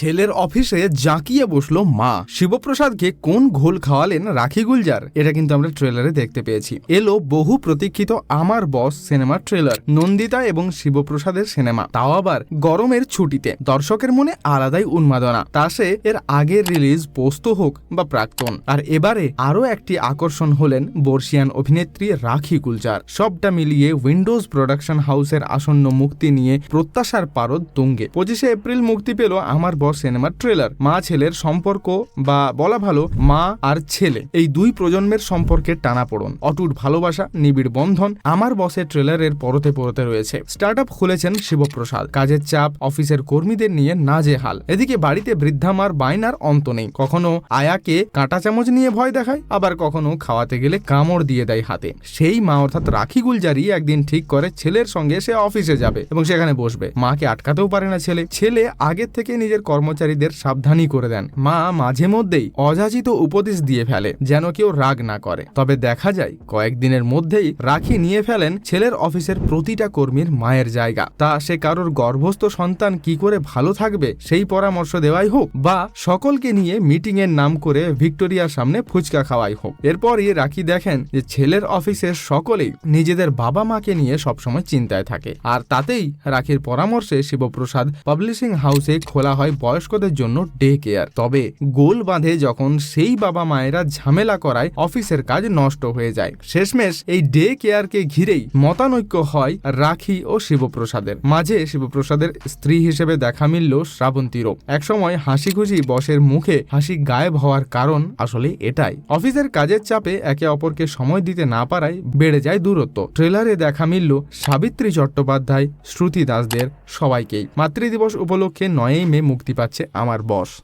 ছেলের অফিসে জাঁকিয়ে বসল মা। শিবপ্রসাদকে কোন ঘোল খাওয়ালেন রাখি গুলজার? এটা কিন্তু আমরা ট্রেলারে দেখতে পেয়েছি। এলো বহু প্রতীক্ষিত আমার বস সিনেমার ট্রেলার, নন্দিতা এবং শিবপ্রসাদের সিনেমা। তাও আবার গরমের ছুটিতে, দর্শকের মনে আলাদাই উন্মাদনা। তা সে এর আগের রিলিজ পোস্ত হোক বা প্রাক্তন। আর এবারে আরও একটি আকর্ষণ হলেন বর্ষিয়ান অভিনেত্রী রাখি গুলজার। সবটা মিলিয়ে উইন্ডোজ প্রোডাকশন হাউসের আসন্ন মুক্তি নিয়ে প্রত্যাশার পারদ তুঙ্গে। পঁচিশে এপ্রিল মুক্তি পেল আমার বস সিনেমার ট্রেলার, মা ছেলের সম্পর্ক বা বলা ভালো মা আর ছেলে। এই দুই প্রজন্মের সম্পর্কের টানাপোড়ন অটুট ভালোবাসা, নিবিড় বন্ধন আমার বসের ট্রেলারের পরতে পরতে রয়েছে। স্টার্ট আপ খুলেছেন শিবপ্রসাদ। কাজের চাপ, অফিসের কর্মীদের নিয়ে নাজেহাল। এদিকে বাড়িতে বৃদ্ধা মার বায়নার অন্ত নেই। কখনো আয়াকে কাঁটা চামচ নিয়ে ভয় দেখায়, আবার কখনো খাওয়াতে গেলে কামড় দিয়ে দেয় হাতে। সেই মা অর্থাৎ রাখি গুলজারি একদিন ঠিক করে ছেলের সঙ্গে সে অফিসে যাবে এবং সেখানে বসবে। মাকে আটকাতেও পারে না ছেলে। ছেলে আগের থেকে নিজের কর্মচারীদের সাবধানী করে দেন। মা মাঝে মধ্যেই অযাচিত উপদেশ দিয়ে ফেলে, যেন কেউ রাগ না করে। তবে দেখা যায়, কয়েকদিনের মধ্যেই রাখি নিয়ে ফেলেন ছেলের অফিসের প্রতিটা কর্মীর মায়ের জায়গা। তা সে কারোর গর্ভস্থ সন্তান কি করে ভালো থাকবে, সেই পরামর্শ দেওয়াই হোক, বা সকলকে নিয়ে মিটিং এর নাম করে ভিক্টোরিয়ার সামনে ফুচকা খাওয়াই হোক। এরপরই রাখি দেখেন যে ছেলের অফিসের সকলেই নিজেদের বাবা মাকে নিয়ে সবসময় চিন্তায় থাকে। আর তাতেই রাখির পরামর্শে শিবপ্রসাদ পাবলিশিং হাউসে খোলা হয় বয়স্কদের জন্য ডে কেয়ার তবে গোল বাঁধে যখন সেই বাবা মায়েরা ঝামেলা করায়, অফিসের কাজ নষ্ট হয়ে যায়। শেষমেশ এই ডে কেয়ারকে ঘিরেই মতানৈক্য হয় রাখি ও শিবপ্রসাদের। মাঝে শিবপ্রসাদের স্ত্রী হিসেবে দেখা মিলল শ্রাবন্তীরও। একসময় হাসি খুশি বসের মুখে হাসি গায়েব হওয়ার কারণ আসলে এটাই। অফিসের কাজের চাপে একে অপরকে সময় দিতে না পারায় বেড়ে যায় দূরত্ব। ট্রেলারে দেখা মিলল সাবিত্রী চট্টোপাধ্যায়, শ্রুতি দাসদের সবাইকেই। মাতৃদিবস উপলক্ষে নয়ই মে মুক্তি পাচ্ছে আমার বস।